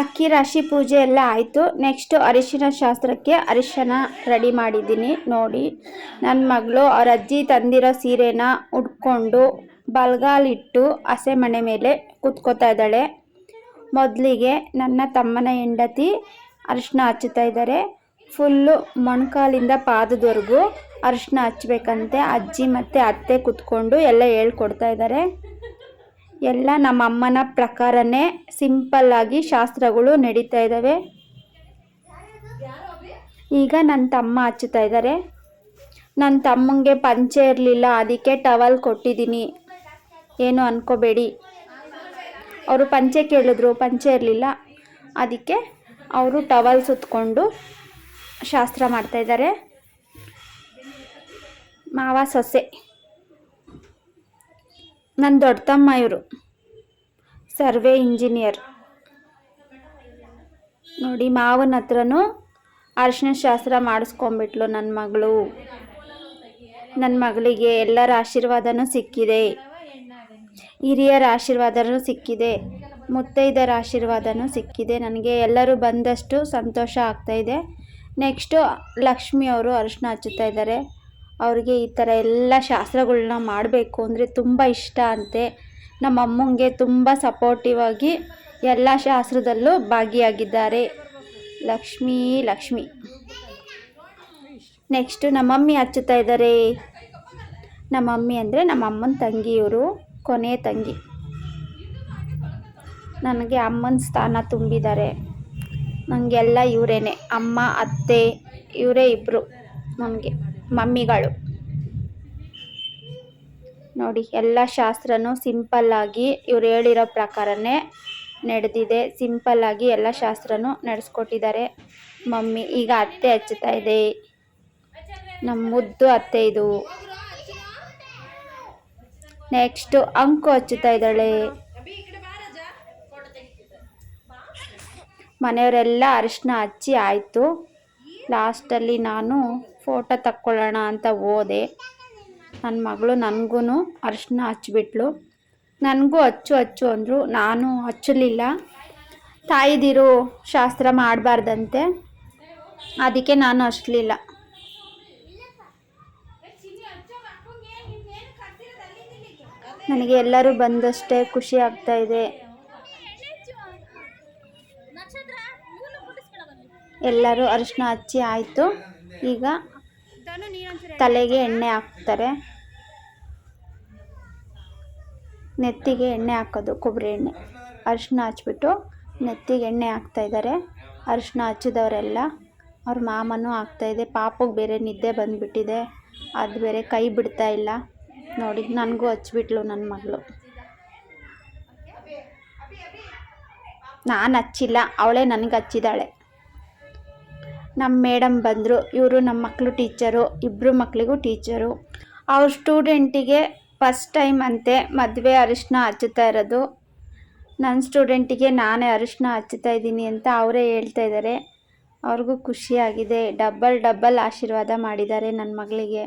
ಅಕ್ಕಿ ರಾಶಿ ಪೂಜೆ ಎಲ್ಲ ಆಯಿತು. ನೆಕ್ಸ್ಟು ಅರಿಶಿನ ಶಾಸ್ತ್ರಕ್ಕೆ ಅರಿಶಿನ ರೆಡಿ ಮಾಡಿದ್ದೀನಿ. ನೋಡಿ ನನ್ನ ಮಗಳು ಅವ್ರ ಅಜ್ಜಿ ತಂದಿರೋ ಸೀರೆನ ಉಟ್ಕೊಂಡು ಬಲ್ಗಾಲಿಟ್ಟು ಹಸೆ ಮಣೆ ಮೇಲೆ ಕೂತ್ಕೋತಾ ಇದ್ದಾಳೆ. ಮೊದಲಿಗೆ ನನ್ನ ತಮ್ಮನ ಹೆಂಡತಿ ಅರಿಶಿನ ಹಚ್ಚುತ್ತಾ ಇದ್ದಾರೆ. ಫುಲ್ಲು ಮೊಣಕಾಲಿಂದ ಪಾದದವರೆಗೂ ಅರಿಶಿನ ಹಚ್ಚಬೇಕಂತೆ ಅಜ್ಜಿ ಮತ್ತು ಅತ್ತೆ ಕೂತ್ಕೊಂಡು ಎಲ್ಲ ಹೇಳ್ಕೊಡ್ತಾ ಇದ್ದಾರೆ. ಎಲ್ಲ ನಮ್ಮ ಅಮ್ಮನ ಪ್ರಕಾರನೇ ಸಿಂಪಲ್ ಆಗಿ ಶಾಸ್ತ್ರಗಳು ನಡೀತಾ ಇದ್ದಾವೆ. ಈಗ ನನ್ನ ತಮ್ಮ ಹಚ್ಚುತ್ತಾ ಇದ್ದಾರೆ. ನನ್ನ ತಮ್ಮಂಗೆ ಪಂಚೆ ಇರಲಿಲ್ಲ, ಅದಕ್ಕೆ ಟವಲ್ ಕೊಟ್ಟಿದ್ದೀನಿ. ಏನು ಅನ್ಕೋಬೇಡಿ. ಅವರು ಪಂಚೆ ಕೇಳಿದ್ರು, ಪಂಚೆ ಇರಲಿಲ್ಲ. ಅದಕ್ಕೆ ಅವರು ಟವಲ್ ಸುತ್ತಕೊಂಡು ಶಾಸ್ತ್ರ ಮಾಡ್ತಾಯಿದ್ದಾರೆ ಮಾವ ಸೊಸೆ. ನನ್ನ ದೊಡ್ಡ ತಮ್ಮ ಇವರು. Survey engineer. ನೋಡಿ, ಮಾವನ ಹತ್ರನೂ ಅರಿಶಿನ ಶಾಸ್ತ್ರ ಮಾಡಿಸ್ಕೊಂಬಿಟ್ಲು ನನ್ನ ಮಗಳು. ನನ್ನ ಮಗಳಿಗೆ ಎಲ್ಲರ ಆಶೀರ್ವಾದನೂ ಸಿಕ್ಕಿದೆ. ಹಿರಿಯರ ಆಶೀರ್ವಾದನೂ ಸಿಕ್ಕಿದೆ. ಮುತ್ತೈದರ ಆಶೀರ್ವಾದನೂ ಸಿಕ್ಕಿದೆ. ನನಗೆ ಎಲ್ಲರೂ ಬಂದಷ್ಟು ಸಂತೋಷ ಆಗ್ತಾಯಿದೆ ನೆಕ್ಸ್ಟು ಲಕ್ಷ್ಮಿ ಅವರು ಅರಿಶಿನ ಹಚ್ಚುತ್ತಾ ಇದ್ದಾರೆ. ಅವ್ರಿಗೆ ಈ ಥರ ಎಲ್ಲ ಶಾಸ್ತ್ರಗಳನ್ನ ಮಾಡಬೇಕು ಅಂದರೆ ತುಂಬ ಇಷ್ಟ ಅಂತೆ. ನಮ್ಮ ಅಮ್ಮಂಗೆ ತುಂಬ ಸಪೋರ್ಟಿವ್ ಆಗಿ ಎಲ್ಲ ಶಾಸ್ತ್ರದಲ್ಲೂ ಭಾಗಿಯಾಗಿದ್ದಾರೆ. ಲಕ್ಷ್ಮೀ, ಲಕ್ಷ್ಮಿ. ನೆಕ್ಸ್ಟು ನಮ್ಮ ಮಮ್ಮಿ ಹಚ್ಚುತ್ತಾ ಇದ್ದಾರೆ. ನಮ್ಮ ಮಮ್ಮಿ ಅಂದರೆ ನಮ್ಮ ಅಮ್ಮನ ತಂಗಿ ಇವರು ಕೊನೆಯ ತಂಗಿ. ನನಗೆ ಅಮ್ಮನ ಸ್ಥಾನ ತುಂಬಿದ್ದಾರೆ. ನನಗೆಲ್ಲ ಇವರೇನೆ, ಅಮ್ಮ, ಅತ್ತೆ, ಇವರೇ ಇಬ್ಬರು ನನಗೆ ಮಮ್ಮಿಗಳು. ನೋಡಿ, ಎಲ್ಲ ಶಾಸ್ತ್ರನೂ ಸಿಂಪಲ್ಲಾಗಿ ಇವ್ರು ಹೇಳಿರೋ ಪ್ರಕಾರನೇ ನಡೆದಿದೆ. ಸಿಂಪಲ್ಲಾಗಿ ಎಲ್ಲ ಶಾಸ್ತ್ರನೂ ನಡೆಸ್ಕೊಟ್ಟಿದ್ದಾರೆ. ಮಮ್ಮಿ, ಈಗ ಅತ್ತೆ ಹಚ್ಚುತ್ತಾ ಇದೆ. ನಮ್ಮ ಮುದ್ದು ಅತ್ತೆ ಇದು. ನೆಕ್ಸ್ಟು ಅಂಕು ಹಚ್ಚುತ್ತಾ ಇದ್ದಾಳೆ. ಮನೆಯವರೆಲ್ಲ ಅರಿಶಿನ ಹಚ್ಚಿ ಆಯಿತು. ಲಾಸ್ಟಲ್ಲಿ ನಾನು ಫೋಟೋ ತಕ್ಕೊಳ್ಳೋಣ ಅಂತ ಹೋದೆ. ನನ್ನ ಮಗಳು ನನಗೂ ಅರಿಶಿನ ಹಚ್ಚಿಬಿಟ್ಲು. ನನಗೂ ಹಚ್ಚು ಹಚ್ಚು ಅಂದರು. ನಾನು ಹಚ್ಚಲಿಲ್ಲ. ತಾಯಿದಿರು ಶಾಸ್ತ್ರ ಮಾಡಬಾರ್ದಂತೆ. ಅದಕ್ಕೆ ನಾನು ಹಚ್ಚಲಿಲ್ಲ ನನಗೆ ಎಲ್ಲರೂ ಬಂದಷ್ಟೇ ಖುಷಿ ಆಗ್ತಾ ಇದೆ. ಎಲ್ಲರೂ ಅರಿಶಿನ ಹಚ್ಚಿ ಆಯಿತು. ಈಗ ತಲೆಗೆ ಎಣ್ಣೆ ಹಾಕ್ತಾರೆ. ನೆತ್ತಿಗೆ ಎಣ್ಣೆ ಹಾಕೋದು, ಕೊಬ್ಬರಿ ಎಣ್ಣೆ. ಅರಿಶಿನ ಹಚ್ಬಿಟ್ಟು ನೆತ್ತಿಗೆ ಎಣ್ಣೆ ಹಾಕ್ತಾ ಇದ್ದಾರೆ. ಅರಿಶಿನ ಹಚ್ಚಿದವರೆಲ್ಲ, ಅವ್ರ ಮಾಮನೂ ಆಗ್ತಾಯಿದೆ ಪಾಪಗೆ ಬೇರೆ ನಿದ್ದೆ ಬಂದುಬಿಟ್ಟಿದೆ. ಅದು ಬೇರೆ ಕೈ ಬಿಡ್ತಾ ಇಲ್ಲ. ನೋಡಿ, ನನಗೂ ಹಚ್ಬಿಟ್ಲು ನನ್ನ ಮಗಳು. ನಾನು ಹಚ್ಚಿಲ್ಲ, ಅವಳೇ ನನಗೆ ಹಚ್ಚಿದಾಳೆ ನಮ್ಮ ಮೇಡಮ್ ಬಂದರು, ಇವರು ನಮ್ಮ ಮಕ್ಕಳು ಟೀಚರು ಇಬ್ಬರು ಮಕ್ಕಳಿಗೂ ಟೀಚರು. ಅವ್ರ ಸ್ಟೂಡೆಂಟಿಗೆ ಫಸ್ಟ್ ಟೈಮ್ ಅಂತೆ ಮದುವೆ ಅರಿಶಿನ ಹಚ್ಚುತ್ತಾ ಇರೋದು. ನನ್ನ ಸ್ಟೂಡೆಂಟಿಗೆ ನಾನೇ ಅರಿಶಿನ ಹಚ್ಚುತ್ತಾ ಇದ್ದೀನಿ ಅಂತ ಅವರೇ ಹೇಳ್ತಾ ಇದ್ದಾರೆ ಅವ್ರಿಗೂ ಖುಷಿಯಾಗಿದೆ. ಡಬ್ಬಲ್ ಡಬ್ಬಲ್ ಆಶೀರ್ವಾದ ಮಾಡಿದ್ದಾರೆ ನನ್ನ ಮಗಳಿಗೆ.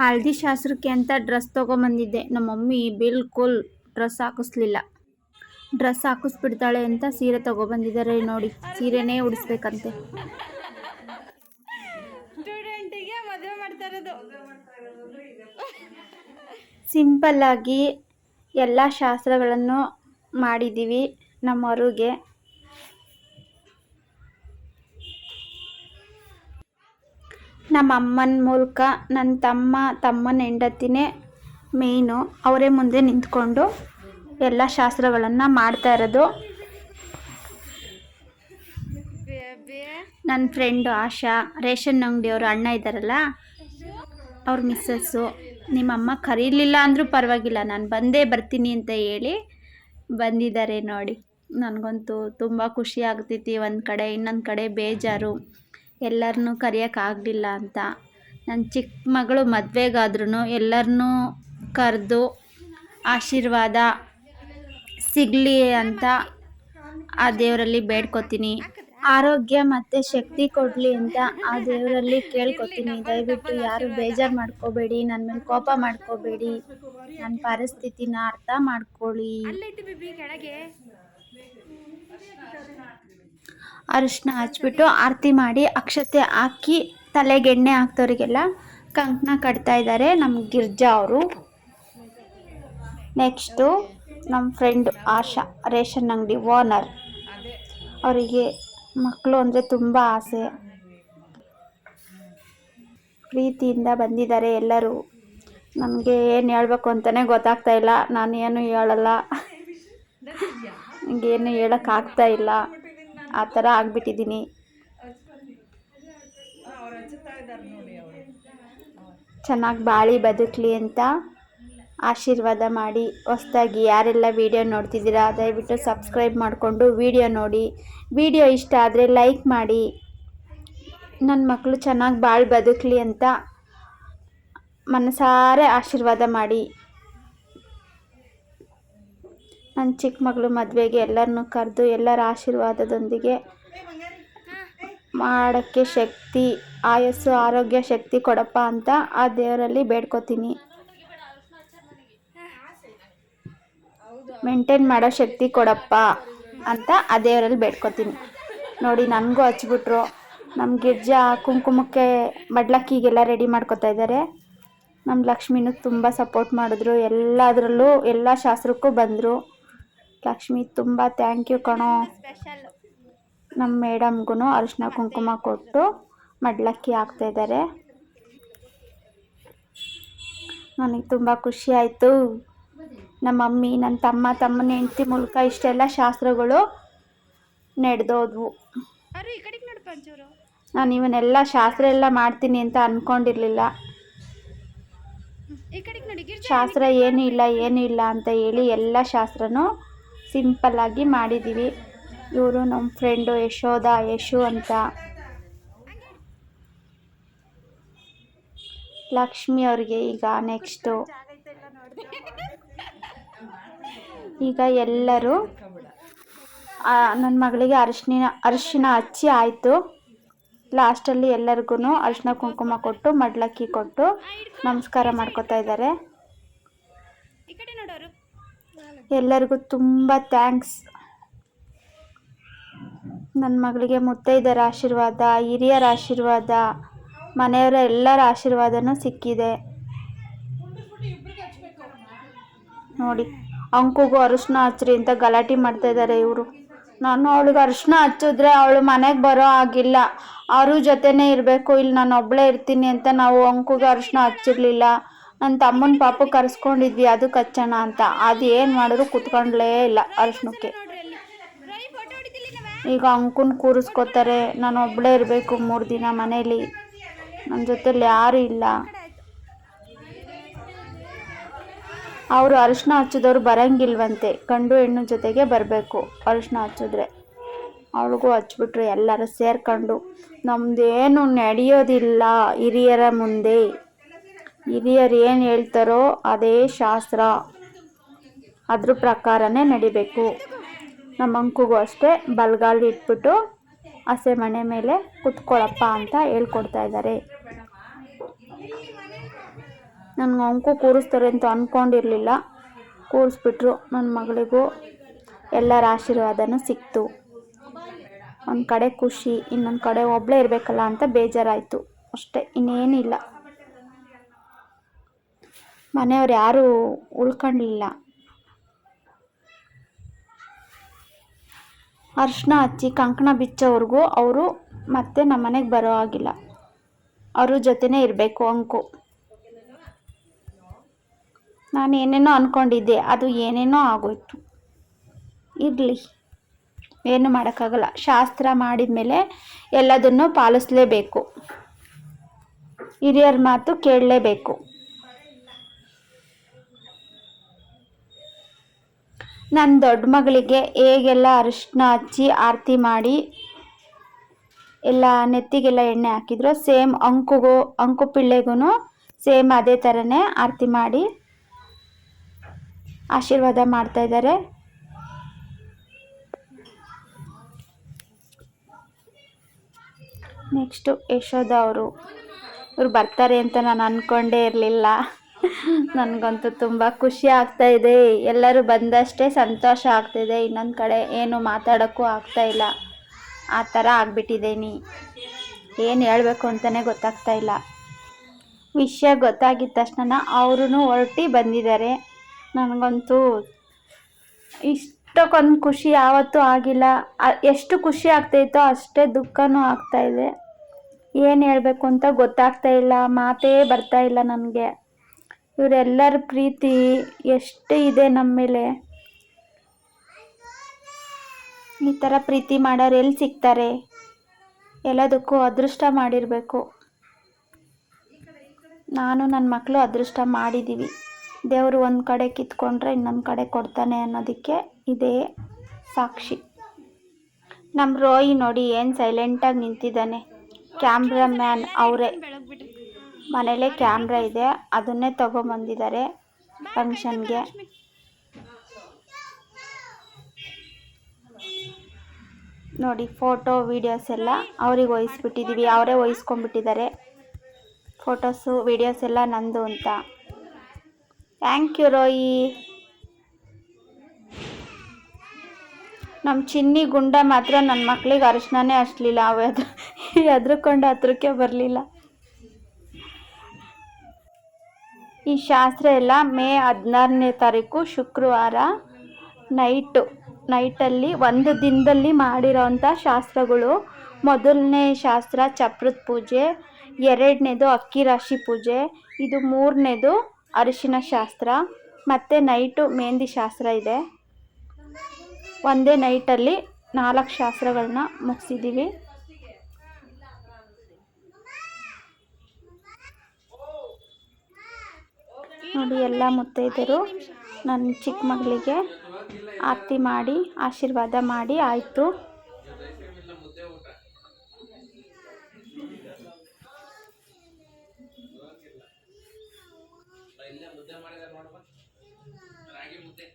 ಹಳದಿ ಶಾಸ್ತ್ರಕ್ಕೆ ಅಂತ ಡ್ರೆಸ್ ತೊಗೊಂಬಂದಿದ್ದೆ. ನಮ್ಮ ಮಮ್ಮಿ ಬಿಲ್ಕುಲ್ ಡ್ರೆಸ್ ಹಾಕಿಸ್ಲಿಲ್ಲ. ಡ್ರೆಸ್ ಹಾಕಿಸ್ಬಿಡ್ತಾಳೆ ಅಂತ ಸೀರೆ ತೊಗೊಬಂದಿದ್ದಾರೆ ನೋಡಿ. ಸೀರೆನೇ ಉಡಿಸ್ಬೇಕಂತೆ ಸ್ಟೂಡೆಂಟಿಗೆ ಮದುವೆ ಮಾಡ್ತಾ ಇರೋದು ಸಿಂಪಲ್ಲಾಗಿ ಎಲ್ಲ ಶಾಸ್ತ್ರಗಳನ್ನು ಮಾಡಿದ್ದೀವಿ ನಮ್ಮವರಿಗೆ. ನಮ್ಮ ಅಮ್ಮನ ಮೂಲಕ ನನ್ನ ತಮ್ಮ ತಮ್ಮನ ಹೆಂಡತಿನೇ ಮೇಯ್ನು. ಅವರೇ ಮುಂದೆ ನಿಂತ್ಕೊಂಡು ಎಲ್ಲ ಶಾಸ್ತ್ರಗಳನ್ನು ಮಾಡ್ತಾ ಇರೋದು ನನ್ನ ಫ್ರೆಂಡು ಆಶಾ ರೇಷನ್ ಅಂಗಡಿಯವರು ಅಣ್ಣ ಇದ್ದಾರಲ್ಲ ಅವ್ರ ಮಿಸ್ಸಸ್ಸು, ನಿಮ್ಮಮ್ಮ ಕರೀಲಿಲ್ಲ ಅಂದರೂ ಪರವಾಗಿಲ್ಲ. ನಾನು ಬಂದೇ ಬರ್ತೀನಿ ಅಂತ ಹೇಳಿ ಬಂದಿದ್ದಾರೆ ನೋಡಿ. ನನಗಂತೂ ತುಂಬ ಖುಷಿ ಆಗ್ತೈತಿ ಒಂದು ಕಡೆ, ಇನ್ನೊಂದು ಕಡೆ ಬೇಜಾರು. ಎಲ್ಲರನ್ನೂ ಕರೆಯೋಕ್ಕಾಗಲಿಲ್ಲ ಅಂತ. ನನ್ನ ಚಿಕ್ಕ ಮಗಳು ಮದುವೆಗಾದ್ರೂ ಎಲ್ಲರನ್ನೂ ಕರೆದು ಆಶೀರ್ವಾದ ಸಿಗಲಿ ಅಂತ ಆ ದೇವರಲ್ಲಿ ಬೇಡ್ಕೊತೀನಿ. ಆರೋಗ್ಯ ಮತ್ತು ಶಕ್ತಿ ಕೊಡಲಿ ಅಂತ ಆ ದೇವರಲ್ಲಿ ಕೇಳ್ಕೊತೀನಿ. ದಯವಿಟ್ಟು ಯಾರು ಬೇಜಾರು ಮಾಡ್ಕೋಬೇಡಿ ನನ್ನ ಮೇಲೆ ಕೋಪ ಮಾಡ್ಕೋಬೇಡಿ. ನನ್ನ ಪರಿಸ್ಥಿತಿನ ಅರ್ಥ ಮಾಡ್ಕೊಳ್ಳಿ. ಅರಿಶಿನ ಹಚ್ಬಿಟ್ಟು ಆರತಿ ಮಾಡಿ ಅಕ್ಷತೆ ಹಾಕಿ ತಲೆಗೆ ಎಣ್ಣೆ ಹಾಕ್ತವರಿಗೆಲ್ಲ ಕಂಕಣ ಕಟ್ತಾ ಇದ್ದಾರೆ ನಮ್ಮ ಗಿರ್ಜಾ ಅವರು. ನೆಕ್ಸ್ಟು ನಮ್ಮ ಫ್ರೆಂಡ್ ಆಶಾ, ರೇಷನ್ ಅಂಗಡಿ ಓನರ್ ಅವರಿಗೆ ಮಕ್ಕಳು ಅಂದರೆ ತುಂಬ ಆಸೆ. ಪ್ರೀತಿಯಿಂದ ಬಂದಿದ್ದಾರೆ ಎಲ್ಲರೂ. ನಮಗೆ ಏನು ಹೇಳಬೇಕು ಅಂತಲೇ ಗೊತ್ತಾಗ್ತಾ ಇಲ್ಲ. ನಾನು ಏನು ಹೇಳಲ್ಲ. ನನಗೇನು ಹೇಳೋಕ್ಕಾಗ್ತಾ ಇಲ್ಲ. ಆ ಥರ ಆಗಿಬಿಟ್ಟಿದ್ದೀನಿ. ಚೆನ್ನಾಗಿ ಬಾಳಿ ಬದುಕಲಿ ಅಂತ. ಆಶೀರ್ವಾದ ಮಾಡಿ. ಹೊಸ್ದಾಗಿ ಯಾರೆಲ್ಲ ವೀಡಿಯೋ ನೋಡ್ತಿದ್ದೀರಾ, ದಯವಿಟ್ಟು ಸಬ್ಸ್ಕ್ರೈಬ್ ಮಾಡಿಕೊಂಡು ವೀಡಿಯೋ ನೋಡಿ. ವಿಡಿಯೋ ಇಷ್ಟ ಆದರೆ ಲೈಕ್ ಮಾಡಿ. ನನ್ನ ಮಕ್ಕಳು ಚೆನ್ನಾಗಿ ಭಾಳ ಬದುಕಲಿ ಅಂತ ಮನಸಾರೆ ಆಶೀರ್ವಾದ ಮಾಡಿ. ನನ್ನ ಚಿಕ್ಕ ಮಗಳು ಮದುವೆಗೆ ಎಲ್ಲರನ್ನೂ ಕರೆದು ಎಲ್ಲರ ಆಶೀರ್ವಾದದೊಂದಿಗೆ ಮಾಡೋಕ್ಕೆ ಶಕ್ತಿ, ಆಯಸ್ಸು, ಆರೋಗ್ಯ ಶಕ್ತಿ ಕೊಡಪ್ಪ ಅಂತ ಆ ದೇವರಲ್ಲಿ ಬೇಡ್ಕೋತೀನಿ. ಮೇಂಟೈನ್ ಮಾಡೋ ಶಕ್ತಿ ಕೊಡಪ್ಪ ಅಂತ ಆ ದೇವರಲ್ಲಿ ಬೇಡ್ಕೊತೀನಿ. ನೋಡಿ ನನಗೂ ಹಚ್ಬಿಟ್ರು. ನಮ್ಮ ಗಿರ್ಜಾ ಕುಂಕುಮಕ್ಕೆ ಮಡ್ಲಕ್ಕಿಗೆಲ್ಲ ರೆಡಿ ಮಾಡ್ಕೊತಾ ಇದ್ದಾರೆ ನಮ್ಮ ಲಕ್ಷ್ಮಿನೂ ತುಂಬ ಸಪೋರ್ಟ್ ಮಾಡಿದ್ರು. ಎಲ್ಲದರಲ್ಲೂ ಎಲ್ಲ ಶಾಸ್ತ್ರಕ್ಕೂ ಬಂದರು. ಲಕ್ಷ್ಮಿ ತುಂಬ ಥ್ಯಾಂಕ್ ಯು ಕಣೋ. ನಮ್ಮ ಮೇಡಮ್ಗೂ ಅರಿಶಿನ ಕುಂಕುಮ ಕೊಟ್ಟು ಮಡ್ಲಕ್ಕಿ ಹಾಕ್ತಾಯಿದ್ದಾರೆ ನನಗೆ ತುಂಬ ಖುಷಿ ಆಯಿತು. ನಮ್ಮ ಮಮ್ಮಿ ನನ್ನ ತಮ್ಮ ತಮ್ಮನ ಹೆಂಡತಿ ಮೂಲಕ ಇಷ್ಟೆಲ್ಲ ಶಾಸ್ತ್ರಗಳು ನಡೆದೋದ್ವು. ನಾನು ಇವನ್ನೆಲ್ಲ ಶಾಸ್ತ್ರ ಎಲ್ಲ ಮಾಡ್ತೀನಿ ಅಂತ ಅಂದ್ಕೊಂಡಿರಲಿಲ್ಲ ಶಾಸ್ತ್ರ ಏನೂ ಇಲ್ಲ ಏನೂ ಇಲ್ಲ ಅಂತ ಹೇಳಿ ಎಲ್ಲ ಶಾಸ್ತ್ರನೂ ಸಿಂಪಲ್ಲಾಗಿ ಮಾಡಿದ್ದೀವಿ ಇವರು ನಮ್ಮ ಫ್ರೆಂಡು ಯಶೋದ ಯಶು ಅಂತ. ಲಕ್ಷ್ಮಿ ಅವ್ರಿಗೆ ಈಗ ನೆಕ್ಸ್ಟು ಈಗ ಎಲ್ಲರೂ ನನ್ನ ಮಗಳಿಗೆ ಅರಿಶಿನ ಅರಿಶಿನ ಹಚ್ಚಿ ಆಯಿತು. ಲಾಸ್ಟಲ್ಲಿ ಎಲ್ಲರಿಗೂ ಅರಿಶಿನ ಕುಂಕುಮ ಕೊಟ್ಟು, ಮಡ್ಲಕ್ಕಿ ಕೊಟ್ಟು ನಮಸ್ಕಾರ ಮಾಡ್ಕೊತಾ ಇದ್ದಾರೆ. ಎಲ್ಲರಿಗೂ ತುಂಬ ಥ್ಯಾಂಕ್ಸ್ ನನ್ನ ಮಗಳಿಗೆ ಮುತ್ತೈದರ ಆಶೀರ್ವಾದ, ಹಿರಿಯರ ಆಶೀರ್ವಾದ, ಮನೆಯವರ ಎಲ್ಲರ ಆಶೀರ್ವಾದನೂ ಸಿಕ್ಕಿದೆ. ನೋಡಿ. ಅಂಕುಗೂ ಅರಿಶಿನ ಹಚ್ಚ್ರಿ ಅಂತ ಗಲಾಟೆ ಮಾಡ್ತಾ ಇದ್ದಾರೆ ಇವರು. ನಾನು ಅವಳಿಗೆ ಅರಿಶಿನ ಹಚ್ಚಿದ್ರೆ ಅವಳು ಮನೆಗೆ ಬರೋ ಆಗಿಲ್ಲ ಅವರು ಜೊತೆನೇ ಇರಬೇಕು. ಇಲ್ಲಿ ನಾನು ಒಬ್ಬಳೇ ಇರ್ತೀನಿ ಅಂತ ನಾವು ಅಂಕುಗೆ ಅರಿಶಿನ ಹಚ್ಚಿರ್ಲಿಲ್ಲ. ನನ್ನ ತಮ್ಮನ ಪಾಪ ಕರೆಸ್ಕೊಂಡಿದ್ವಿ ಅದಕ್ಕೆ ಹಚ್ಚೋಣ ಅಂತ. ಅದು ಏನು ಮಾಡಿದ್ರು ಕುತ್ಕೊಂಡ್ಲೇ ಇಲ್ಲ ಅರಿಶಿನಕ್ಕೆ ಈಗ ಅಂಕುನ ಕೂರಿಸ್ಕೋತಾರೆ. ನಾನು ಒಬ್ಬಳೇ ಇರಬೇಕು ಮೂರು ದಿನ ಮನೇಲಿ. ನನ್ನ ಜೊತೆಲಿ ಯಾರೂ ಇಲ್ಲ. ಅವರು ಅರಿಶಿನ ಹಚ್ಚಿದವ್ರು ಬರಂಗಿಲ್ವಂತೆ. ಗಂಡು ಹೆಣ್ಣು ಜೊತೆಗೆ ಬರಬೇಕು. ಅರಿಶಿನ ಹಚ್ಚಿದ್ರೆ ಅವಳಿಗೂ ಹಚ್ಬಿಟ್ರು ಎಲ್ಲರೂ ಸೇರ್ಕೊಂಡು ನಮ್ಮದೇನು ನಡೆಯೋದಿಲ್ಲ ಹಿರಿಯರ ಮುಂದೆ. ಹಿರಿಯರು ಏನು ಹೇಳ್ತಾರೋ ಅದೇ ಶಾಸ್ತ್ರ. ಅದ್ರ ಪ್ರಕಾರನೇ ನಡಿಬೇಕು. ನಮ್ಮ ಅಂಕುಗೂ ಅಷ್ಟೇ ಬಲ್ಗಾಲ್ ಇಟ್ಬಿಟ್ಟು ಹಸೆ ಮನೆ ಮೇಲೆ ಕುತ್ಕೊಳ್ಳಪ್ಪ ಅಂತ ಹೇಳ್ಕೊಡ್ತಾ ಇದ್ದಾರೆ. ನನಗೆ ಅಂಕು ಕೂರಿಸ್ತಾರೆ ಅಂತ ಅಂದ್ಕೊಂಡಿರಲಿಲ್ಲ ಕೂರಿಸ್ಬಿಟ್ರು ನನ್ನ ಮಗಳಿಗೂ. ಎಲ್ಲರ ಆಶೀರ್ವಾದನೂ ಸಿಕ್ತು. ಒಂದು ಕಡೆ ಖುಷಿ, ಇನ್ನೊಂದು ಕಡೆ ಒಬ್ಬಳೇ ಇರಬೇಕಲ್ಲ ಅಂತ ಬೇಜಾರಾಯಿತು. ಅಷ್ಟೇ, ಇನ್ನೇನಿಲ್ಲ. ಮನೆಯವ್ರು ಯಾರೂ ಉಳ್ಕೊಂಡಿಲ್ಲ. ಅರ್ಶಿನ ಹಚ್ಚಿ ಕಂಕಣ ಬಿಚ್ಚೋವ್ರಿಗೂ ಅವರು ಮತ್ತೆ ನಮ್ಮ ಮನೆಗೆ ಬರೋ ಆಗಿಲ್ಲ ಅವ್ರ ಜೊತೆನೇ ಇರಬೇಕು ಅಂಕು. ನಾನು ಏನೇನೋ ಅಂದ್ಕೊಂಡಿದ್ದೆ ಅದು ಏನೇನೋ ಆಗೋಯ್ತು. ಇರಲಿ. ಏನು ಮಾಡೋಕ್ಕಾಗಲ್ಲ. ಶಾಸ್ತ್ರ ಮಾಡಿದ ಮೇಲೆ ಎಲ್ಲದನ್ನು ಪಾಲಿಸಲೇಬೇಕು. ಹಿರಿಯರ ಮಾತು ಕೇಳಲೇಬೇಕು. ನನ್ನ ದೊಡ್ಡ ಮಗಳಿಗೆ ಹೇಗೆಲ್ಲ ಅರಿಶಿನ ಹಚ್ಚಿ ಆರತಿ ಮಾಡಿ ಎಲ್ಲ ನೆತ್ತಿಗೆಲ್ಲ ಎಣ್ಣೆ ಹಾಕಿದ್ರು, ಸೇಮ್ ಅಂಕುಗೂ ಅಂಕು ಪಿಳ್ಳೆಗೂ ಸೇಮ್ ಅದೇ ಥರನೇ ಆರತಿ ಮಾಡಿ ಆಶೀರ್ವಾದ ಮಾಡ್ತಾ ಇದ್ದಾರೆ. ನೆಕ್ಸ್ಟು ಯಶೋಧ ಅವರು, ಇವ್ರು ಬರ್ತಾರೆ ಅಂತ ನಾನು ಅಂದ್ಕೊಂಡೇ ಇರಲಿಲ್ಲ. ನನಗಂತೂ ತುಂಬ ಖುಷಿ ಆಗ್ತಾ ಇದೆ. ಎಲ್ಲರೂ ಬಂದಷ್ಟೇ ಸಂತೋಷ ಆಗ್ತಿದೆ ಇನ್ನೊಂದು ಕಡೆ ಏನು ಮಾತಾಡೋಕ್ಕೂ ಆಗ್ತಾ ಇಲ್ಲ. ಆ ಥರ ಆಗಿಬಿಟ್ಟಿದ್ದೀನಿ. ಏನು ಹೇಳಬೇಕು ಅಂತಲೇ ಗೊತ್ತಾಗ್ತಾ ಇಲ್ಲ. ವಿಷಯ ಗೊತ್ತಾಗಿದ್ದ ತಕ್ಷಣ ಅವರು ಹೊರಟಿ ಬಂದಿದ್ದಾರೆ. ನನಗಂತೂ ಇಷ್ಟಕ್ಕೊಂದು ಖುಷಿ ಯಾವತ್ತೂ ಆಗಿಲ್ಲ. ಎಷ್ಟು ಖುಷಿ ಆಗ್ತಾಯಿತ್ತೋ ಅಷ್ಟೇ ದುಃಖನೂ ಆಗ್ತಾಯಿದೆ ಏನು ಹೇಳಬೇಕು ಅಂತ ಗೊತ್ತಾಗ್ತಾ ಇಲ್ಲ, ಮಾತೇ ಬರ್ತಾ ಇಲ್ಲ ನನಗೆ. ಇವರೆಲ್ಲರ ಪ್ರೀತಿ ಎಷ್ಟು ಇದೆ ನಮ್ಮ ಮೇಲೆ. ಈ ಥರ ಪ್ರೀತಿ ಮಾಡೋರು ಎಲ್ಲಿ ಸಿಗ್ತಾರೆ? ಎಲ್ಲದಕ್ಕೂ ಅದೃಷ್ಟ ಮಾಡಿರಬೇಕು. ನಾನು ನನ್ನ ಮಕ್ಕಳು ಅದೃಷ್ಟ ಮಾಡಿದ್ದೀವಿ ದೇವರು ಒಂದು ಕಡೆ ಕಿತ್ಕೊಂಡ್ರೆ ಇನ್ನೊಂದು ಕಡೆ ಕೊಡ್ತಾನೆ ಅನ್ನೋದಕ್ಕೆ ಇದೇ ಸಾಕ್ಷಿ. ನಮ್ಮ ರೋಯಿ ನೋಡಿ ಏನು ಸೈಲೆಂಟಾಗಿ ನಿಂತಿದ್ದಾನೆ. ಕ್ಯಾಮ್ರಾ ಮ್ಯಾನ್ ಅವರೇ. ಮನೇಲೇ ಕ್ಯಾಮ್ರಾ ಇದೆ, ಅದನ್ನೇ ತೊಗೊಂಬಂದಿದ್ದಾರೆ ಫಂಕ್ಷನ್ಗೆ. ನೋಡಿ ಫೋಟೋ ವೀಡಿಯೋಸ್ ಎಲ್ಲ ಅವ್ರಿಗೆ ವಹಿಸ್ಬಿಟ್ಟಿದ್ದೀವಿ ಅವರೇ ವಹಿಸ್ಕೊಂಡ್ಬಿಟ್ಟಿದ್ದಾರೆ. ಫೋಟೋಸು ವೀಡಿಯೋಸ್ ಎಲ್ಲ ನಂದು ಅಂತ. ಥ್ಯಾಂಕ್ ಯು ರೋಯಿ ನಮ್ಮ ಚಿನ್ನಿ ಗುಂಡ ಮಾತ್ರ ನನ್ನ ಮಕ್ಳಿಗೆ ಅರಿಶಿನೇ ಹಚ್ಲಿಲ್ಲ ಅವು ಎದ್ರ ಎದ್ರುಕೊಂಡು ಹತ್ರಕ್ಕೆ ಬರಲಿಲ್ಲ. ಈ ಶಾಸ್ತ್ರ ಎಲ್ಲ ಮೇ ಹದಿನಾರನೇ ತಾರೀಕು ಶುಕ್ರವಾರ ನೈಟು ನೈಟಲ್ಲಿ ಒಂದು ದಿನದಲ್ಲಿ ಮಾಡಿರೋವಂಥ ಶಾಸ್ತ್ರಗಳು. ಮೊದಲನೇ ಶಾಸ್ತ್ರ ಚಪ್ರದ ಪೂಜೆ, ಎರಡನೇದು ಅಕ್ಕಿ ರಾಶಿ ಪೂಜೆ, ಇದು ಮೂರನೇದು ಅರಿಶಿನ ಶಾಸ್ತ್ರ, ಮತ್ತು ನೈಟು ಮೆಹಂದಿ ಶಾಸ್ತ್ರ ಇದೆ. ಒಂದೇ ನೈಟಲ್ಲಿ ನಾಲ್ಕು ಶಾಸ್ತ್ರಗಳನ್ನ ಮುಗಿಸಿದ್ದೀವಿ ನೋಡಿ, ಎಲ್ಲ ಮುತ್ತೈದರು ನನ್ನ ಚಿಕ್ಕ ಮಗಳಿಗೆ ಆರತಿ ಮಾಡಿ, ಆಶೀರ್ವಾದ ಮಾಡಿ, ಆಯಿತು.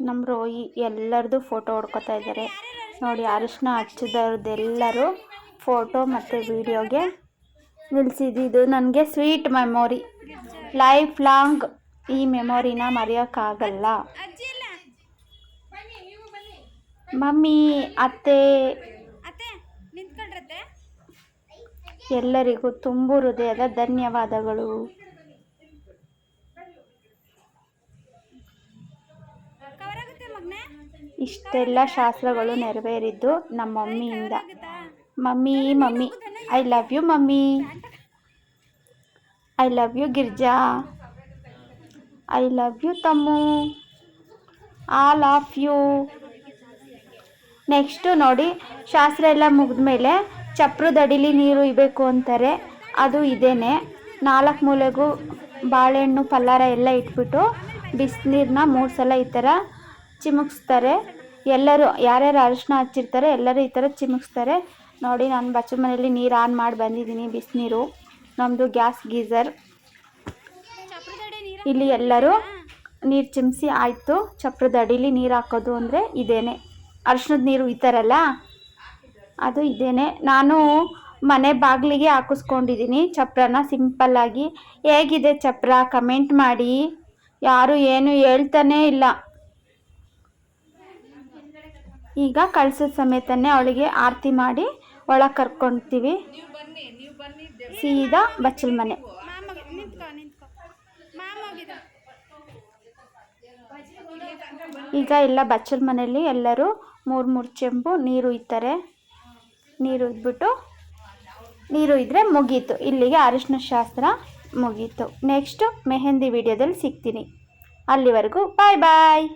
ನಮ್ಮ ರೋಯಿ ಎಲ್ಲರದು ಫೋಟೋ ಹೊಡ್ಕೊತಾ ಇದ್ದಾರೆ. ನೋಡಿ ಅರಿಶಿನ ಹಚ್ಚಿದವ್ರದ್ದೆಲ್ಲರೂ ಫೋಟೋ ಮತ್ತು ವೀಡಿಯೋಗೆ ನಿಲ್ಲಿಸಿದ್ದು ನನಗೆ ಸ್ವೀಟ್ ಮೆಮೊರಿ. ಲೈಫ್ ಲಾಂಗ್ ಈ ಮೆಮೊರಿನ ಮರೆಯೋಕ್ಕಾಗಲ್ಲ. ಮಮ್ಮಿ, ಅತ್ತೆ, ಎಲ್ಲರಿಗೂ ತುಂಬು ಹೃದಯದ ಧನ್ಯವಾದಗಳು. ಇಷ್ಟೆಲ್ಲ ಶಾಸ್ತ್ರಗಳು ನೆರವೇರಿದ್ದು ನಮ್ಮ ಮಮ್ಮಿಯಿಂದ. Mummy mummy I love you mummy. I love you Girja. I love you thumb. All of you next ನೋಡಿ, ಶಾಸ್ತ್ರ ಎಲ್ಲ ಮುಗಿದ್ಮೇಲೆ ಚಪ್ರದ ಅಡಿಲಿ ನೀರು ಇಬೇಕು ಅಂತಾರೆ. ಅದು ಇದೇನೆ. ನಾಲ್ಕು ಮೂಲೆಗೂ ಬಾಳೆಹಣ್ಣು, ಪಲ್ಲಾರ ಎಲ್ಲ ಇಟ್ಬಿಟ್ಟು ಬಿಸಿನೀರನ್ನ ಮೂರು ಸಲ ಈ ಥರ ಚಿಮುಕ್ಸ್ತಾರೆ. ಎಲ್ಲರೂ ಯಾರ್ಯಾರು ಅರಿಶಿನ ಹಚ್ಚಿರ್ತಾರೆ, ಎಲ್ಲರೂ ಈ ಥರ ಚಿಮುಕ್ಸ್ತಾರೆ. ನೋಡಿ, ನಾನು ಬಚ್ಚು ಮನೆಯಲ್ಲಿ ನೀರು ಆನ್ ಮಾಡಿ ಬಂದಿದ್ದೀನಿ, ಬಿಸಿನೀರು. ನಮ್ಮದು ಗ್ಯಾಸ್ ಗೀಸರ್. ಇಲ್ಲಿ ಎಲ್ಲರೂ ನೀರು ಚಿಮ್ಸಿ ಆಯಿತು. ಚಪ್ರದ ಅಡಿಲಿ ನೀರು ಹಾಕೋದು ಅಂದರೆ ಇದೇನೆ. ಅರ್ಶಿನದ ನೀರು ಈ ಥರ ಅಲ್ಲ? ಅದು ಇದೇನೆ. ನಾನು ಮನೆ ಬಾಗಿಲಿಗೆ ಹಾಕಿಸ್ಕೊಂಡಿದ್ದೀನಿ ಚಪ್ರನ ಸಿಂಪಲ್ಲಾಗಿ. ಹೇಗಿದೆ ಚಪ್ರ? ಕಮೆಂಟ್ ಮಾಡಿ. ಯಾರು ಏನು ಹೇಳ್ತಾನೇ ಇಲ್ಲ. ಈಗ ಕಳಿಸಿದ ಸಮೇತನೇ ಅವಳಿಗೆ ಆರತಿ ಮಾಡಿ ಒಳಗೆ ಕರ್ಕೊಳ್ತೀವಿ ಸೀದಾ ಬಚ್ಚಲ ಮನೆ. ಈಗ ಎಲ್ಲ ಬಚ್ಚಲ ಮನೆಯಲ್ಲಿ ಎಲ್ಲರೂ ಮೂರು ಮೂರು ಚೆಂಬು ನೀರು ಇತ್ತಾರೆ ನೀರು ಇದ್ಬಿಟ್ಟು ನೀರು ಇದ್ದರೆ ಮುಗೀತು. ಇಲ್ಲಿಗೆ ಅರಿಶಿನ ಶಾಸ್ತ್ರ ಮುಗೀತು. ನೆಕ್ಸ್ಟು ಮೆಹಂದಿ ವಿಡಿಯೋದಲ್ಲಿ ಸಿಗ್ತೀನಿ. ಅಲ್ಲಿವರೆಗೂ ಬಾಯ್ ಬಾಯ್